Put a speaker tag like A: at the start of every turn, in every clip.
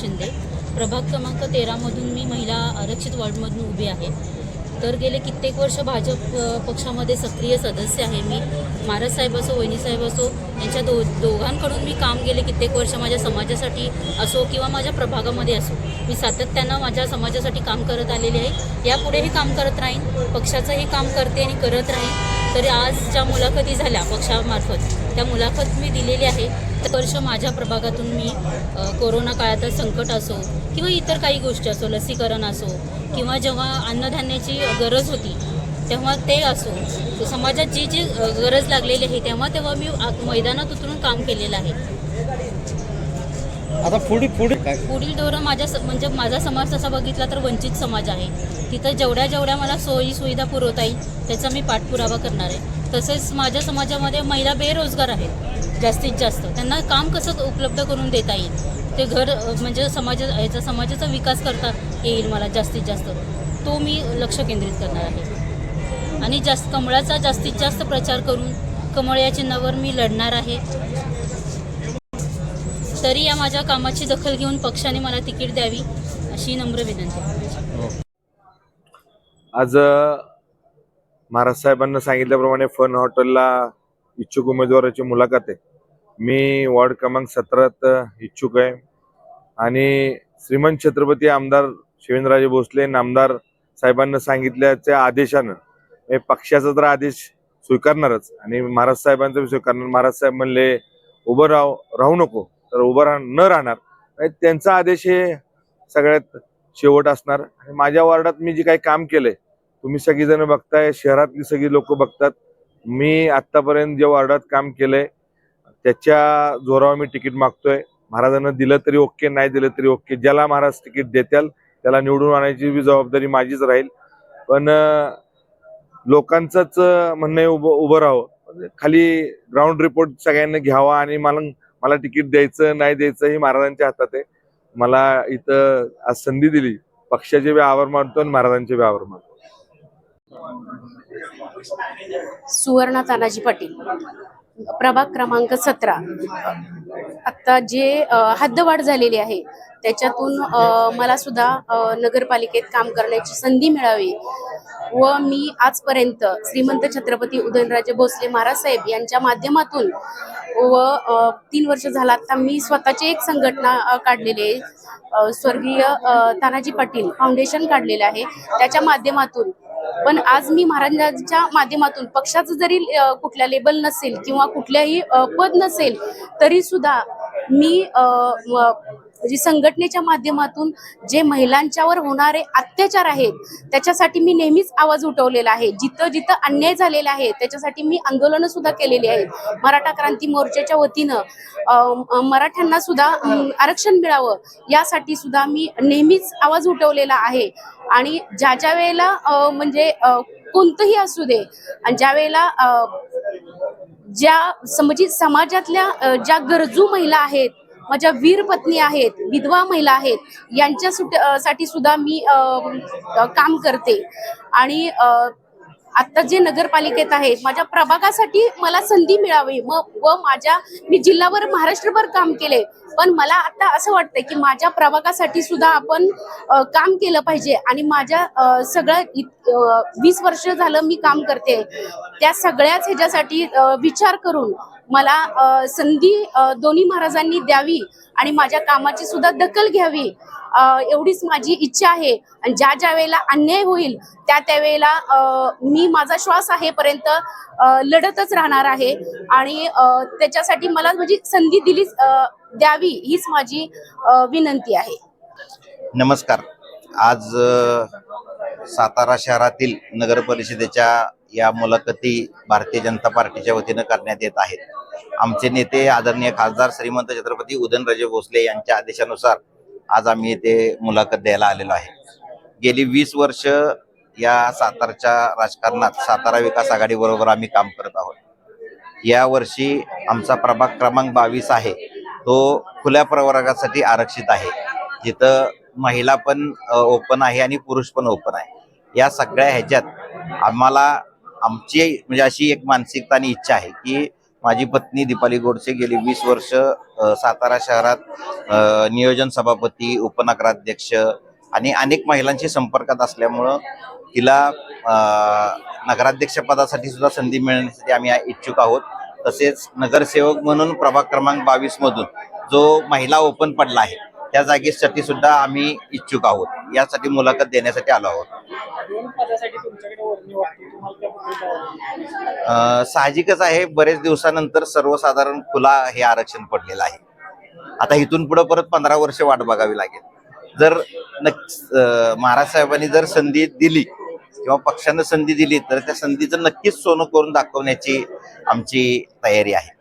A: शिंदे. प्रभाग क्रमांक तेरामधून मी महिला आरक्षित वॉर्डमधून उभी आहे. तर गेले कित्येक वर्ष भाजप पक्षामध्ये सक्रिय सदस्य आहे मी. महाराज साहेब असो वहिनीसाहेब असो यांच्या दो दोघांकडून मी काम गेले कित्येक वर्ष माझ्या समाजासाठी असो किंवा माझ्या प्रभागामध्ये असो. मी सातत्यानं माझ्या समाजासाठी काम करत आलेले आहे. यापुढेही काम करत राहीन. पक्षाचंही काम करते आणि करत राहीन. तरी आज ज्या मुलाखती झाल्या पक्षामार्फत. त्या मुलाखत मी दिलेली आहे. वर्ष माझ्या प्रभागातून मी कोरोना काळात संकट असो किंवा इतर काही गोष्टी असो लसीकरण असो किंवा जेव्हा अन्नधान्याची गरज होती तेव्हा ते असो. समाजात जी जी गरज लागलेली आहे तेव्हा तेव्हा मी मैदानात उतरून काम केलेलं आहे.
B: आता पुढे पुढे काय?
A: पुढील धोरण माझ्या स- म्हणजे माझा समाज तसा बघितला तर वंचित समाज आहे. तिथं जेवढ्या जेवढ्या मला सोयी सुविधा पुरवता येईल त्याचा मी पाठपुरावा करणार आहे. तसेच माझ्या समाजामध्ये महिला बेरोजगार आहेत जास्तीत जास्त. त्यांना काम कसं उपलब्ध करून देता येईल? ते घर अ, म्हणजे समाजा याचा समाजाचा विकास करता येईल मला जास्तीत जास्त. तो मी लक्ष केंद्रित करणार आहे. आणि जास्त कमळाचा जास्तीत जास्त प्रचार करून कमळ या चिन्हावर मी लढणार आहे. तरी या माझ्या कामाची दखल घेऊन पक्षाने मला तिकीट द्यावी अशी नम्र विनंती
C: आज महाराज साहेबांना सांगितल्याप्रमाणे फन हॉटेलला इच्छुक उमेदवाराची मुलाखत आहे. मी वॉर्ड क्रमांक सतरात इच्छुक आहे. आणि श्रीमंत छत्रपती आमदार शिवेंद्रराजे भोसले नामदार साहेबांना सांगितल्याच्या आदेशानं हे पक्षाचा तर आदेश स्वीकारणारच. आणि महाराज साहेबांचा स्वीकारणार. महाराज साहेब म्हणले उभं राह राहू नको. तर उभं राह न राहणार. त्यांचा आदेश हे सगळ्यात शेवट असणार. आणि माझ्या वॉर्डात मी जे काही काम केलंय तुम्ही सगळीजण बघताय शहरातली सगळी लोक बघतात. मी आतापर्यंत जे वॉर्डात काम केलंय त्याच्या जोरावर मी तिकीट मागतोय. महाराजांना दिलं तरी ओके नाही दिलं तरी ओके. ज्याला महाराज तिकीट देत्याल त्याला निवडून आणायची बी जबाबदारी माझीच राहील. पण लोकांचंच म्हणणं उभं उभं राहावं. म्हणजे खाली ग्राउंड रिपोर्ट सगळ्यांना घ्यावा आणि मला मला तिकीट द्यायचं नाही द्यायचं हे महाराजांच्या हातात आहे. मला इथं आज संधी दिली. पक्षाचे बी आभार मानतो आणि महाराजांचे बी आभार मानतो.
D: सुवर्णा तानाजी पाटील. प्रभाग क्रमांक सतरा. आत्ता जे हद्दवाढ झालेली आहे त्याच्यातून मला सुद्धा नगरपालिकेत काम करण्याची संधी मिळावी. व मी आजपर्यंत श्रीमंत छत्रपती उदयनराजे भोसले महाराज साहेब यांच्या माध्यमातून व तीन वर्ष झाला आता मी स्वतःची एक संघटना काढलेली आहे. स्वर्गीय तानाजी पाटील फाउंडेशन काढलेलं आहे. त्याच्या माध्यमातून पण आज मी महाराजांच्या माध्यमातून पक्षाचं जरी कुठल्या लेबल नसेल किंवा कुठल्याही पद नसेल तरी सुद्धा मी अ, म्हणजे संघटनेच्या माध्यमातून जे महिलांच्यावर होणारे अत्याचार आहेत त्याच्यासाठी मी नेहमीच आवाज उठवलेला आहे. जिथं जिथं अन्याय झालेला आहे त्याच्यासाठी मी आंदोलनं सुद्धा केलेली आहेत. मराठा क्रांती मोर्चाच्या वतीनं अ, मराठ्यांना सुद्धा आरक्षण मिळावं यासाठी सुद्धा मी नेहमीच आवाज उठवलेला आहे. आणि ज्या ज्या वेळेला म्हणजे अ, कोणतंही असू दे आणि ज्या वेळेला ज्या समजी म्हणजे समाजातल्या ज्या गरजू महिला आहेत माझ्या वीर पत्नी आहेत विधवा महिला आहेत यांच्या सुट- साठी सुद्धा मी अ, काम करते. आणि आता जे नगरपालिकेत आहे माझ्या प्रभागासाठी मला संधी मिळावी. मग व माझ्या मी जिल्हाभर महाराष्ट्रभर काम केले. पण मला आता असं वाटतंय की माझ्या प्रभागासाठी सुद्धा आपण काम केलं पाहिजे. आणि माझ्या सगळ्या सगळं वीस वर्ष झालं मी काम करते. त्या सगळ्याच ह्याच्यासाठी विचार करून मला संधी दोन्ही महाराजांनी द्यावी. आणि माझ्या कामाची सुद्धा दखल घ्यावी. एवढीच माझी इच्छा आहे. आणि ज्या ज्या वेळेला अन्याय होईल त्या त्यावेळेला मी माझा श्वास आहेपर्यंत लढतच राहणार आहे. आणि त्याच्यासाठी मला म्हणजे संधी दिलीच द्यावी हीच माझी विनंती आहे.
E: नमस्कार. आज सातारा शहरातील नगर परिषदेच्या या मुलाखती भारतीय जनता पार्टीच्या वतीनं करण्यात येत आहेत. आमचे नेते आदरणीय खासदार श्रीमंत छत्रपती उदयनराजे भोसले यांच्या आदेशानुसार आज आम्ही येथे मुलाखत द्यायला आलेलो आहे. गेली वीस वर्ष या सातारच्या राजकारणात सातारा विकास आघाडीबरोबर आम्ही काम करत आहोत. या वर्षी आमचा प्रभाग क्रमांक बावीस आहे. तो खुल्या प्रवर्गासाठी आरक्षित आहे. जिथं महिला पण ओपन आहे आणि पुरुष पण ओपन आहे. या सगळ्या ह्याच्यात आम्हाला आमची म्हणजे अशी एक मानसिकता आणि इच्छा आहे की माझी पत्नी दीपाली गोडसे गेली वीस वर्ष सातारा शहरात नियोजन सभापती उपनगराध्यक्ष आणि अनेक महिलांशी संपर्कात असल्यामुळं तिला अ, नगराध्यक्ष पदासाठी सुद्धा संधी मिळण्यासाठी आम्ही इच्छुक आहोत. तसेच नगरसेवक म्हणून प्रभाग क्रमांक बावीस मधून जो महिला ओपन पडला आहे त्या जागेसाठी सुद्धा आम्ही इच्छुक आहोत. यासाठी मुलाखत देण्यासाठी आलो आहोत. साहजिकच आहे बरेच दिवसानंतर सर्वसाधारण खुला हे आरक्षण पडलेलं आहे. आता इथून पुढे परत पंधरा वर्ष वाट बघावी लागेल. जर महाराज साहेबांनी जर संधी दिली किंवा पक्षानं संधी दिली तर त्या संधीचं नक्कीच सोनं करून दाखवण्याची आमची तयारी आहे.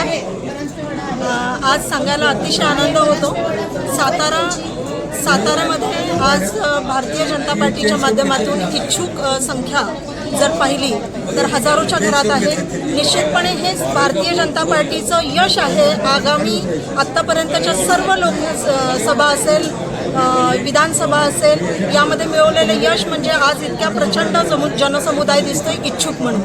F: आहे. आज सांगायला अतिशय आनंद होतो. सातारा सातारामध्ये आज भारतीय जनता पार्टीच्या माध्यमातून इच्छुक संख्या जर पाहिली तर हजारोच्या घरात आहे. निश्चितपणे हे भारतीय जनता पार्टीचं यश आहे. आगामी आत्तापर्यंतच्या सर्व लोक स- सभा असेल विधानसभा असेल यामध्ये मिळवलेलं यश म्हणजे आज इतक्या प्रचंड जमु जनसमुदाय दिसतोय इच्छुक म्हणून.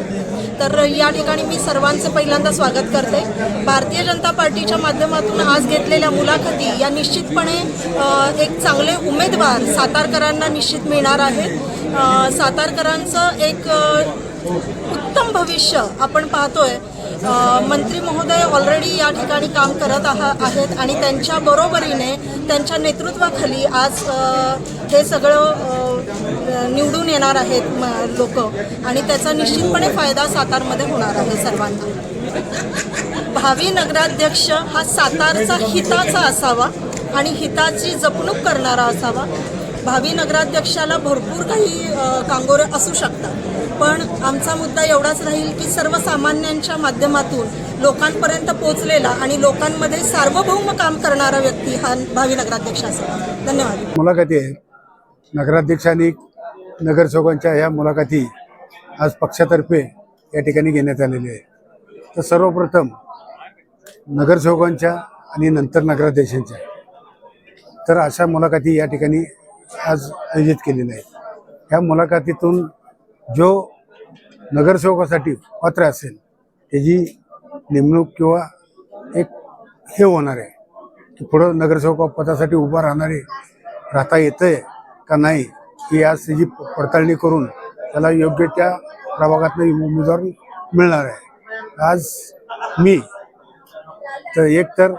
F: तर या ठिकाणी मी सर्वांचं पहिल्यांदा स्वागत करते. भारतीय जनता पार्टीच्या माध्यमातून आज घेतलेल्या मुलाखती या निश्चितपणे एक चांगले उमेदवार सातारकरांना निश्चित मिळणार आहेत. सातारकरांचं एक उत्तम भविष्य आपण पाहतोय. मंत्री महोदय ऑलरेडी या ठिकाणी काम करत आहा आहेत आणि त्यांच्या बरोबरीने त्यांच्या नेतृत्वाखाली आज हे सगळं निवडून येणार आहेत लोक. आणि त्याचा निश्चितपणे फायदा सातारमध्ये होणार आहे सर्वांना. भावी नगराध्यक्ष हा सातारचा हिताचा असावा आणि हिताची जपणूक करणारा असावा. भावी नगराध्यक्षाला भरपूर काही कांगोरे असू शकतात. पण आमचा मुद्दा एवढाच राहील की सर्वसामान्यांच्या माध्यमातून लोकांपर्यंत पोचलेला आणि लोकांमध्ये सार्वभौम काम करणारा व्यक्ती हा भावी नगराध्यक्ष असेल धन्यवाद.
G: मुलाखती आहे. नगराध्यक्षांनी नगरसेवकांच्या ह्या मुलाखती आज पक्षातर्फे या ठिकाणी घेण्यात आलेली आहे तर सर्वप्रथम नगरसेवकांच्या आणि नंतर नगराध्यक्षांच्या. तर अशा मुलाखती या ठिकाणी आज आयोजित केलेल्या आहेत. ह्या मुलाखतीतून जो नगरसेवकासाठी पात्र असेल त्याची नेमणूक किंवा एक हे होणार आहे की पुढं नगरसेवक पदासाठी उभा राहणारे राहता येतंय का नाही ही आज त्याची पडताळणी करून त्याला योग्य त्या प्रभागातनं उमेदवार मिळणार आहे. आज मी तर एक तर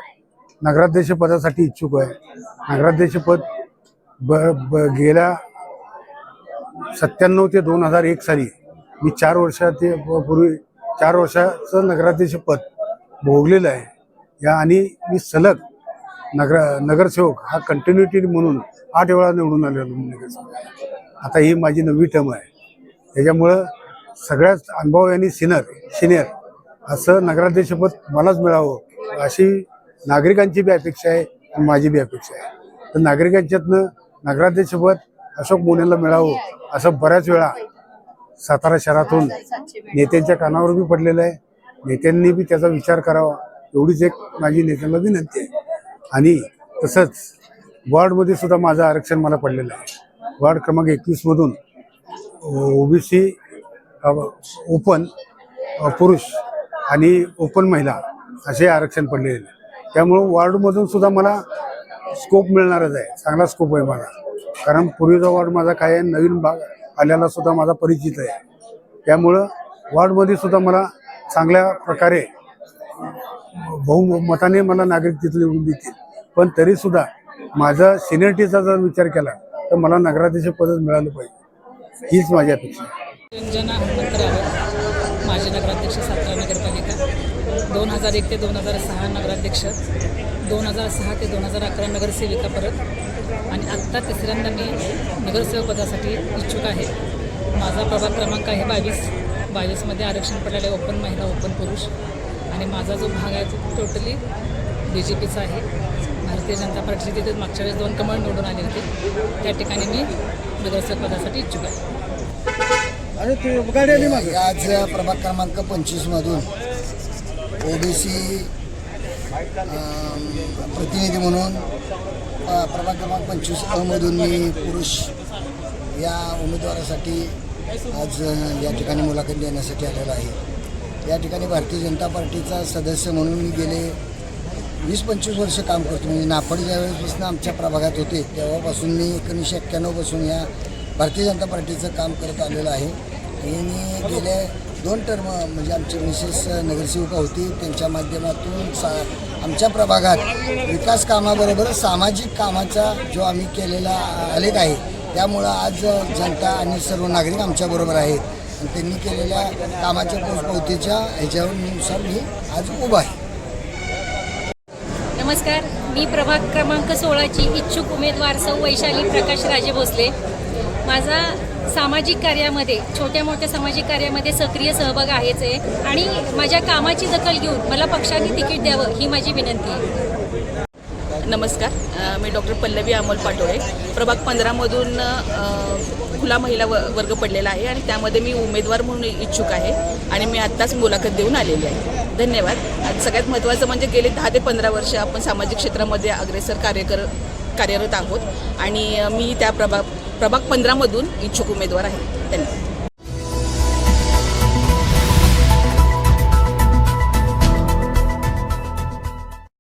G: नगराध्यक्ष पदासाठी इच्छुक आहे. नगराध्यक्षपद ब ब गेल्या सत्त्याण्णव ते दोन हजार एक साली मी चार वर्षाचे पूर्वी चार वर्षाचं नगराध्यक्षपद भोगलेलं आहे. या आणि मी सलग नगर नगरसेवक हा कंटिन्युटी म्हणून आठ वेळा निवडून आलेलो नगरसेवक. आता ही माझी नववी टर्म आहे. त्याच्यामुळं सगळ्याच अनुभव यांनी सिनियर सिनियर असं नगराध्यक्षपद मलाच मिळावं अशी नागरिकांची बी अपेक्षा आहे आणि माझी बी अपेक्षा आहे. तर नागरिकांच्यातनं नगराध्यक्षपद अशोक मोनेला मिळावं असं बऱ्याच वेळा सातारा शहरातून नेत्यांच्या कानावर बी पडलेलं आहे. नेत्यांनी बी त्याचा विचार करावा. एवढीच एक माझी नेत्यांना विनंती आहे. आणि तसंच वॉर्डमध्ये सुद्धा माझं आरक्षण मला पडलेलं आहे. वॉर्ड क्रमांक एकवीसमधून ओबीसी ओपन पुरुष आणि ओपन महिला असे आरक्षण पडलेले आहे त्यामुळं वॉर्डमधून सुद्धा मला स्कोप मिळणारच आहे. चांगला स्कोप आहे माझा. कारण पूर्वीचा वॉर्ड माझा काय आहे? नवीन भाग आल्याला सुद्धा माझा परिचित आहे. त्यामुळं वॉर्डमध्ये सुद्धा मला चांगल्या प्रकारे बहुमताने मला नागरिक तिथले निवडून देतील. पण तरीसुद्धा माझा सिनियरिटीचा जर विचार केला तर मला नगराध्यक्ष पदच मिळालं पाहिजे. हीच माझी अपेक्षा
H: माजी नगराध्यक्ष सातारा नगरपालिका दोन हजार एक ते दोन हजार सहा नगराध्यक्ष दोन हजार सहा ते दोन हजार अकरा नगरसेविका परत आणि आत्ता तिसऱ्यांदा मी नगरसेवक पदासाठी इच्छुक आहे. माझा प्रभाग क्रमांक आहे बावीस. बावीसमध्ये आरक्षण पडलेलं आहे ओपन महिला ओपन पुरुष. आणि माझा जो भाग आहे तो टोटली बी जे पीचा आहे. भारतीय जनता पार्टीचे तिथे मागच्या वेळेस दोन कमळ निवडून आले होते. त्या ठिकाणी मी नगरसेवक पदासाठी इच्छुक आहे.
I: आज प्रभाग क्रमांक पंचवीसमधून ओबीसी प्रतिनिधी म्हणून प्रभाग क्रमांक पंचवीस अमधून मी पुरुष या उमेदवारासाठी आज या ठिकाणी मुलाखत देण्यासाठी आलेलो आहे. या ठिकाणी भारतीय जनता पार्टीचा सदस्य म्हणून मी गेले वीस पंचवीस वर्ष काम करतो. म्हणजे नाफड ज्यावेळेसपासून आमच्या प्रभागात होते तेव्हापासून मी एकोणीसशे एक्क्याण्णवपासून या भारतीय जनता पार्टीचं काम करत आलेलं आहे. आणि मी गेले दोन टर्म म्हणजे आमची मिसेस नगरसेविका होती त्यांच्या माध्यमातून सा आमच्या प्रभागात विकास कामाबरोबर सामाजिक कामाचा जो आम्ही केलेला आलेख आहे त्यामुळं आज जनता आणि सर्व नागरिक आमच्याबरोबर आहेत. आणि त्यांनी केलेल्या कामाच्या पोचपावतीच्या ह्याच्यानुसार मी आज उभा आहे.
J: नमस्कार. मी प्रभाग क्रमांक सोळाची इच्छुक उमेदवार सौ वैशाली प्रकाश राजे भोसले. माझा सामाजिक कार्यामध्ये छोट्या मोठ्या सामाजिक कार्यामध्ये सक्रिय सहभाग आहेच आहे आणि माझ्या कामाची दखल घेऊन मला पक्षाने तिकीट द्यावं ही माझी विनंती आहे.
K: नमस्कार. मी डॉक्टर पल्लवी अमोल पाटोळे. प्रभाग पंधरामधून खुला महिला व वर्ग पडलेला आहे आणि त्यामध्ये मी उमेदवार म्हणून इच्छुक आहे आणि मी आत्ताच मुलाखत देऊन आलेली आहे. धन्यवाद. सगळ्यात महत्त्वाचं म्हणजे गेले दहा ते पंधरा वर्ष आपण सामाजिक क्षेत्रामध्ये अग्रेसर कार्य कर कार्यरत आहोत. आणि मी त्या प्रभाग प्रभाग पंधरामधून इच्छुक उमेदवार आहेत धन्यवाद